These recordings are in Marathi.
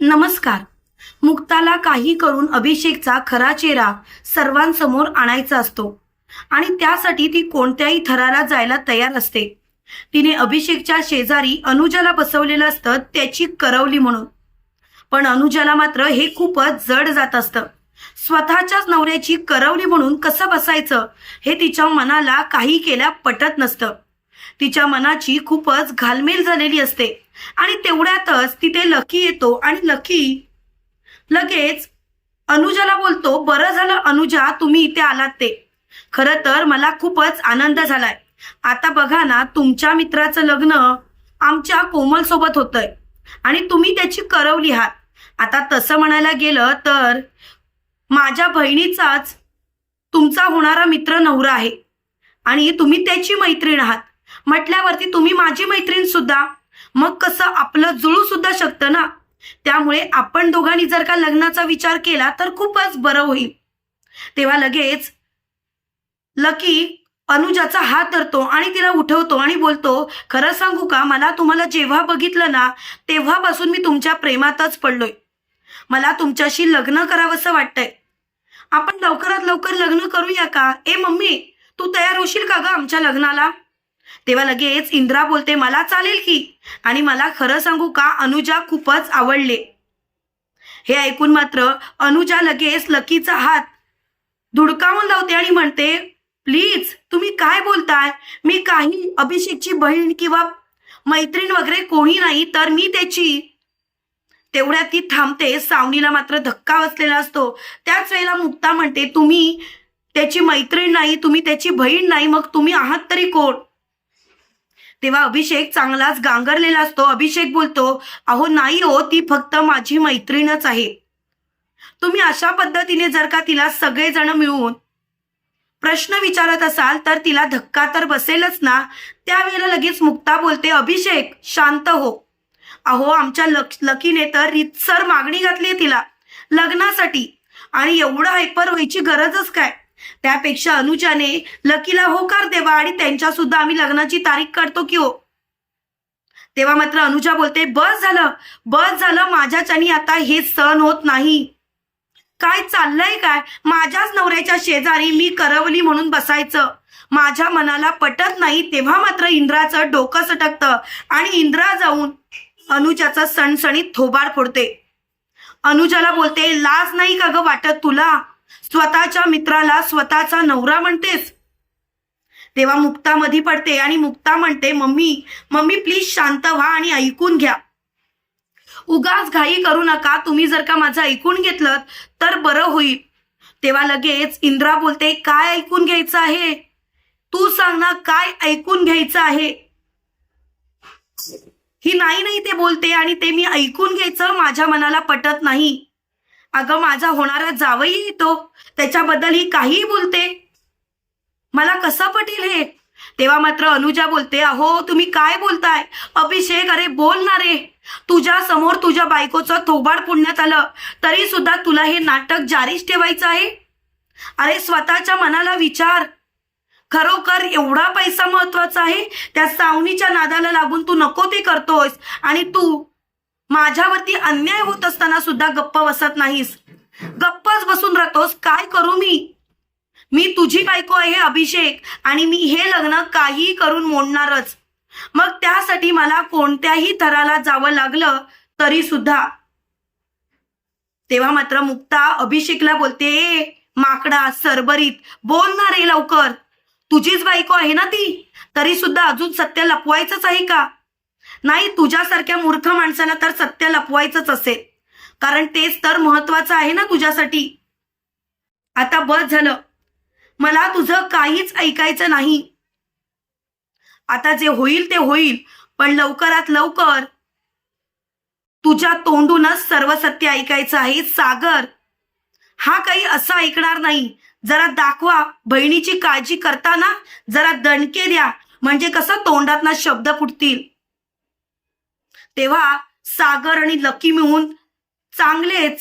नमस्कार. मुक्ताला काही करून अभिषेकचा खरा चेहरा सर्वांसमोर आणायचा असतो आणि त्यासाठी ती कोणत्याही थराला जायला तयार असते. तिने अभिषेकच्या शेजारी अनुजाला बसवलेलं असतं त्याची करवली म्हणून. पण अनुजाला मात्र हे खूपच जड जात असतं. स्वतःच्याच नवऱ्याची करवली म्हणून कसं बसायचं हे तिच्या मनाला काही केल्या पटत नसतं. तिच्या मनाची खूपच घालमेल झालेली असते. आणि तेवढ्यातच तिथे लकी येतो आणि लकी लगेच अनुजाला बोलतो बरं झालं अनुजा तुम्ही इथे आलात ते. खरं तर मला खूपच आनंद झालाय. आता बघा ना तुमच्या मित्राचं लग्न आमच्या कोमल सोबत होतंय आणि तुम्ही त्याची करवली आहात. आता तसं म्हणायला गेलं तर माझ्या बहिणीचाच तुमचा होणारा मित्र नवरा आहे आणि तुम्ही त्याची मैत्रीण आहात. म्हटल्यावरती तुम्ही माझी मैत्रीण सुद्धा मग कसं आपलं जुळू सुद्धा शकतं ना? त्यामुळे आपण दोघांनी जर का लग्नाचा विचार केला तर खूपच बरं होईल. तेव्हा लगेच लकी अनुजाचा हात धरतो आणि तिला उठवतो आणि बोलतो खरं सांगू का मला तुम्हाला जेव्हा बघितलं ना तेव्हापासून मी तुमच्या प्रेमातच पडलोय. मला तुमच्याशी लग्न करावंसं वाटतंय. आपण लवकरात लवकर लग्न करूया का? ए मम्मी तू तयार होशील का ग आमच्या लग्नाला? तेव्हा लगेच इंद्रा बोलते मला चालेल की. आणि मला खरं सांगू का अनुजा खूपच आवडले. हे ऐकून मात्र अनुजा लगेच लकीचा हात धुडकावून लावते आणि म्हणते प्लीज तुम्ही काय बोलताय? मी काही अभिषेकची बहीण किंवा मैत्रीण वगैरे कोणी नाही तर मी त्याची. तेवढ्यात ती थांबते सावनीला मात्र धक्का बसलेला असतो. त्याच वेळेला मुक्ता म्हणते तुम्ही त्याची मैत्रीण नाही तुम्ही त्याची बहीण नाही मग तुम्ही आहात तरी कोण? तेव्हा अभिषेक चांगलाच गांगरलेला असतो. अभिषेक बोलतो अहो नाही हो ती फक्त माझी मैत्रीणच आहे. तुम्ही अशा पद्धतीने जर का तिला सगळेजण मिळून प्रश्न विचारत असाल तर तिला धक्का तर बसेलच ना. त्यावेळेला लगेच मुक्ता बोलते अभिषेक शांत हो. अहो आमच्या लक लकीने तर रितसर मागणी घातली तिला लग्नासाठी. आणि एवढं हायपर व्हायची गरजच काय? त्यापेक्षा अनुजाने लकीला होकार देवा आणि त्यांच्या सुद्धा आम्ही लग्नाची तारीख काढतो की हो. तेव्हा मात्र अनुजा बोलते बस झालं बस झालं माझ्याच्यानी आता हे सण होत नाही. काय चाललंय काय? माझ्याच नवऱ्याच्या शेजारी मी करवली म्हणून बसायचं. माझ्या मनाला पटत नाही तेव्हा मात्र इंद्राचं डोकं सटकतं आणि इंद्रा जाऊन अनुजाचा सणसणीत थोबाड फोडते. अनुजाला बोलते लाज नाही का ग वाटत तुला? स्वतःच्या मित्राला स्वतःचा नवरा म्हणतेस. तेव्हा मुक्ता मधी पडते आणि मुक्ता म्हणते मम्मी मम्मी प्लीज शांत व्हा आणि ऐकून घ्या. उगाच घाई करू नका. तुम्ही जर का माझं ऐकून घेतलं तर बरं होईल. तेव्हा लगेच इंद्रा बोलते काय ऐकून घ्यायचं आहे? तू सांग ना काय ऐकून घ्यायचं आहे? ही नाही नाही ते बोलते आणि ते मी ऐकून घ्यायचं माझ्या मनाला पटत नाही. अगं माझा होणारा जावई येतो त्याच्याबद्दल ही काहीही बोलते. मला कसं पटेल हे? तेव्हा मात्र अनुजा बोलते अहो तुम्ही काय बोलताय? अभिषेक अरे बोल ना रे. तुझ्या समोर तुझ्या बायकोचं थोबाड पुण्यात आलं. तरी सुद्धा तुला हे नाटक जारीच ठेवायचं आहे? अरे स्वतःच्या मनाला विचार. खरोखर एवढा पैसा महत्त्वाचा आहे? त्या सावनीच्या नादाला लागून तू नको ते करतोयस. आणि तू माझ्यावरती अन्याय होत असताना सुद्धा गप्प बसत नाहीस. गप्पच बसून राहतोस काय करू मी? मी तुझी बायको आहे अभिषेक आणि मी हे लग्न काही करून मोडणारच. मग त्यासाठी मला कोणत्याही थराला जावं लागलं तरी सुद्धा. तेव्हा मात्र मुक्ता अभिषेकला बोलते "ए, माकडा सरबरीत बोल ना रे लवकर. तुझीच बायको आहे ना ती? तरी सुद्धा अजून सत्य लपवायचंच आहे का? नाही तुझ्यासारख्या मूर्ख माणसाला तर सत्य लपवायचंच असेल. कारण तेच तर महत्वाचं आहे ना तुझ्यासाठी. आता बस झालं. मला तुझं काहीच ऐकायचं नाही. आता जे होईल ते होईल पण लवकरात लवकर तुझ्या तोंडूनच सर्व सत्य ऐकायचं आहे सागर. हा काही असं ऐकणार नाही. जरा दाखवा बहिणीची काळजी करताना जरा दणके द्या. म्हणजे कसं तोंडातना शब्द फुटतील. तेव्हा सागर आणि लकी मिळून चांगलेच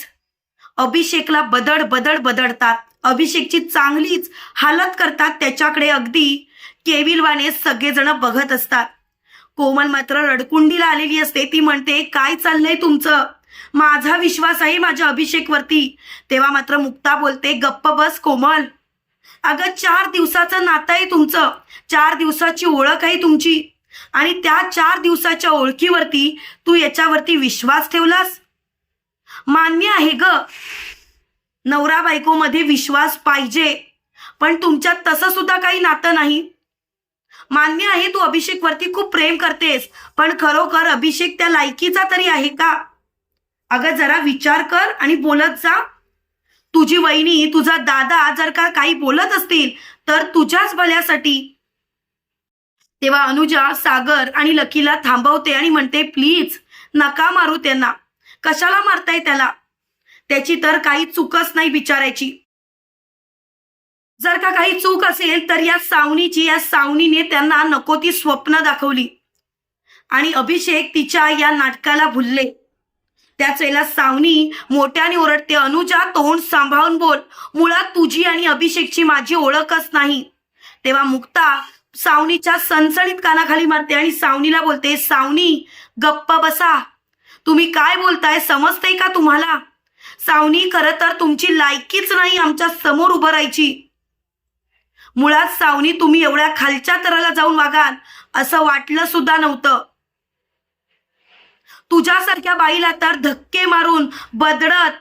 अभिषेकला बदड बदड बदडतात. अभिषेकची चांगलीच हालत करतात त्याच्याकडे अगदी केविलवाने सगळेजण बघत असतात. कोमल मात्र रडकुंडीला आलेली असते. ती म्हणते काय चाललंय तुमचं? माझा विश्वास आहे माझ्या अभिषेकवरती. तेव्हा मात्र मुक्ता बोलते गप्प बस कोमल. अगं चार दिवसाचं नातं आहे तुमचं. चार दिवसाची ओळख आहे तुमची. आणि त्या चार दिवसाच्या ओळखीवरती तू याच्यावरती विश्वास ठेवलास? मान्य आहे ग. नवरा बायकोमध्ये विश्वास पाहिजे पण तुमच्यात तसं सुद्धा काही नातं नाही. मान्य आहे तू अभिषेक वरती खूप प्रेम करतेस पण खरोखर अभिषेक त्या लायकीचा तरी आहे का? अगं जरा विचार कर आणि बोलत जा. तुझी वहिनी तुझा दादा जर का काही बोलत असतील तर तुझ्याच भल्यासाठी तेव्हा अनुजा सागर आणि लकीला थांबवते आणि म्हणते प्लीज नका मारू त्यांना. कशाला मारताय त्याला? त्याची तर काही चूकच नाही बिचारायची जर का काही चूक असेल तर या सावनीची या सावनीने त्यांना नको ती स्वप्न दाखवली. आणि अभिषेक तिच्या या नाटकाला भुलले. त्याच वेळेला सावनी मोठ्याने ओरडते अनुजा तोंड सांभाळून बोल. मुळात तुझी आणि अभिषेकची माझी ओळखच नाही. तेव्हा मुक्ता सावनीच्या सणसणीत कानाखाली मारते आणि सावनीला बोलते सावनी गप्प बसा. तुम्ही काय बोलताय? समजते का तुम्हाला? सावनी खरं तर तुमची लायकीच नाही आमच्यासमोर उभं राहायची. मुळात सावनी तुम्ही एवढ्या खालच्या तराला जाऊन वागाल असं वाटलं सुद्धा नव्हतं. तुझ्यासारख्या बाईला तर धक्के मारून बदडत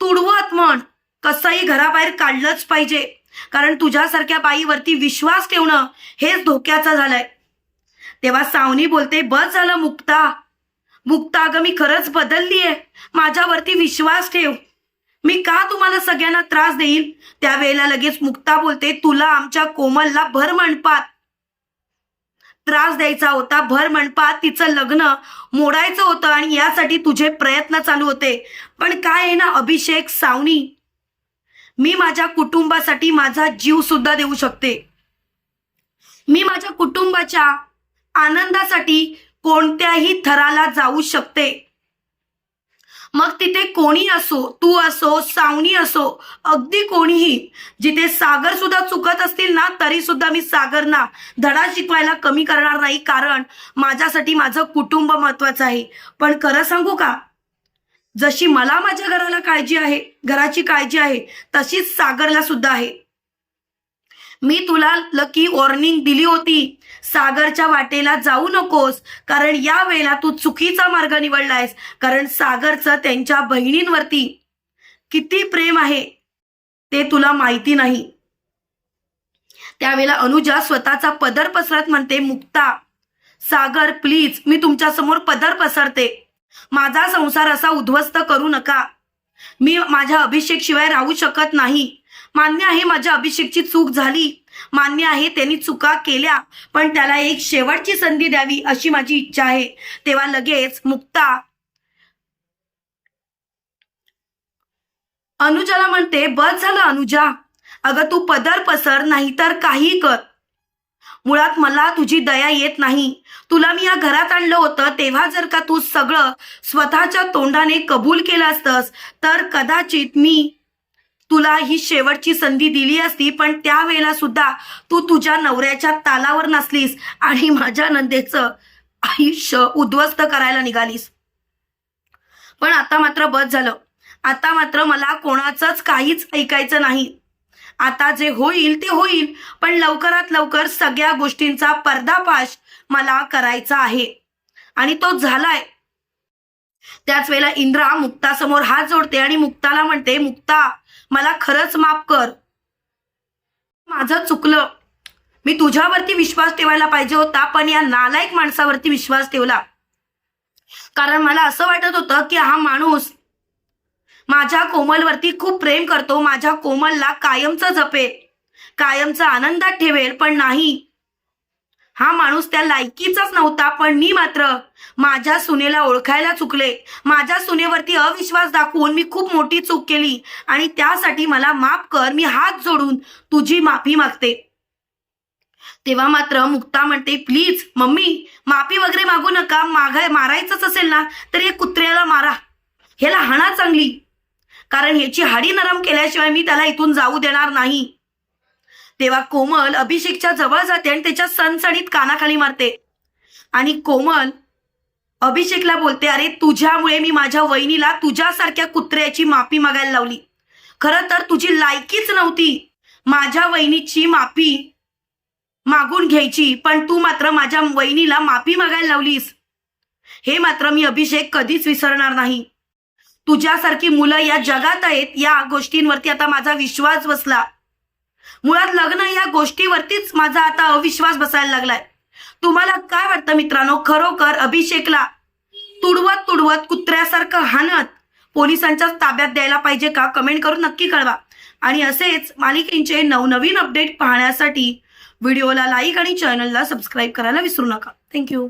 तुडवत म्हण कसंही घराबाहेर काढलंच पाहिजे. कारण तुझ्यासारख्या बाईवरती विश्वास ठेवणं हेच धोक्याचं झालंय. तेव्हा सावनी बोलते बस झालं मुक्ता. मुक्ता अगं मी खरंच बदललीये. माझ्यावरती विश्वास ठेव. मी का तुम्हाला सगळ्यांना त्रास देईल त्यावेळेला लगेच मुक्ता बोलते तुला आमच्या कोमलला भर मंडपात त्रास द्यायचा होता भर मंडपात तिचं लग्न मोडायचं होतं आणि यासाठी तुझे प्रयत्न चालू होते. पण काय आहे ना अभिषेक सावनी? मी माझ्या कुटुंबासाठी माझा जीव सुद्धा देऊ शकते. मी माझ्या कुटुंबाच्या आनंदासाठी कोणत्याही थराला जाऊ शकते. मग तिथे कोणी असो तू असो सावणी असो अगदी कोणीही जिथे सागर सुद्धा चुकत असतील ना तरी सुद्धा मी सागरना धडा शिकवायला कमी करणार नाही कारण माझ्यासाठी माझं कुटुंब महत्वाचं आहे. पण खरं सांगू का? जशी मला माझ्या घराला काळजी आहे घराची काळजी आहे तशीच सागरला सुद्धा आहे. मी तुला लकी वॉर्निंग दिली होती सागरच्या वाटेला जाऊ नकोस कारण या वेळेला तू चुकीचा मार्ग निवडलायस कारण सागरचं त्यांच्या बहिणींवरती किती प्रेम आहे ते तुला माहिती नाही. त्यावेळेला अनुजा स्वतःचा पदर पसरत म्हणते मुक्ता सागर प्लीज मी तुमच्यासमोर पदर पसरते. माझा संसार असा उद्ध्वस्त करू नका. मी माझ्या अभिषेक शिवाय राहू शकत नाही. मान्य आहे माझ्या अभिषेकची चूक झाली. मान्य आहे त्यांनी चुका केल्या पण त्याला एक शेवटची संधी द्यावी अशी माझी इच्छा आहे. तेव्हा लगेच मुक्ता अनुजाला म्हणते बस झालं अनुजा. अगं तू पदर पसर नाहीतर काही कर. मुळात मला तुझी दया येत नाही. तुला मी या घरात आणलं होतं तेव्हा जर का तू सगळं स्वतःच्या तोंडाने कबूल केलं असतंस तर कदाचित मी तुला ही शेवटची संधी दिली असती पण त्यावेळेला सुद्धा तू तुझ्या नवऱ्याच्या तालावर नसलीस आणि माझ्या नंदेचं आयुष्य उद्ध्वस्त करायला निघालीस. पण आता मात्र बस झालं. आता मात्र मला कोणाचंच काहीच ऐकायचं नाही. आता जे होईल ते होईल पण लवकरात लवकर सगळ्या गोष्टींचा पर्दाफाश मला करायचा आहे. आणि तो झालाय. त्याच वेळेला इंद्रा मुक्तासमोर हात जोडते आणि मुक्ताला म्हणते मुक्ता मला खरंच माफ कर. माझं चुकलं. मी तुझ्यावरती विश्वास ठेवायला पाहिजे होता पण या नालायक माणसावरती विश्वास ठेवला. कारण मला असं वाटत होतं की हा माणूस माझ्या कोमलवरती खूप प्रेम करतो. माझ्या कोमलला कायमचं जपेल. कायमचा आनंदात ठेवेल पण नाही. हा माणूस त्या लायकीचाच नव्हता पण मी मात्र माझ्या सुनेला ओळखायला चुकले. माझ्या सुनेवरती अविश्वास दाखवून मी खूप मोठी चूक केली आणि त्यासाठी मला माफ कर मी हात जोडून तुझी माफी मागते. तेव्हा मात्र मुक्ता म्हणते प्लीज मम्मी माफी वगैरे मागू नका. मागाय मारायचंच असेल ना तर हे कुत्र्याला मारा. ह्याला हाणा चांगली. कारण ह्याची हाडी नरम केल्याशिवाय मी त्याला इथून जाऊ देणार नाही. तेव्हा कोमल अभिषेकच्या जवळ जाते आणि त्याच्या सणसणीत कानाखाली मारते. आणि कोमल अभिषेकला बोलते अरे तुझ्यामुळे मी माझ्या वहिनीला तुझ्यासारख्या कुत्र्याची माफी मागायला लावली. खरं तर तुझी लायकीच नव्हती. माझ्या वहिनीची माफी मागून घ्यायची पण तू मात्र माझ्या वहिनीला माफी मागायला लावलीस. हे मात्र मी अभिषेक कधीच विसरणार नाही. तुझ्यासारखी मुलं या जगात आहेत या गोष्टींवरती आता माझा विश्वास बसला. मुळात लग्न या गोष्टीवरतीच माझा आता अविश्वास बसायला लागलाय. तुम्हाला काय वाटतं मित्रांनो? खरोखर अभिषेकला तुडवत तुडवत कुत्र्यासारखं हाणत पोलिसांच्या ताब्यात द्यायला पाहिजे का? कमेंट करून नक्की कळवा. आणि असेच मालिकेंचे नवनवीन अपडेट पाहण्यासाठी व्हिडिओला लाईक आणि चॅनलला सबस्क्राईब करायला विसरू नका. थँक्यू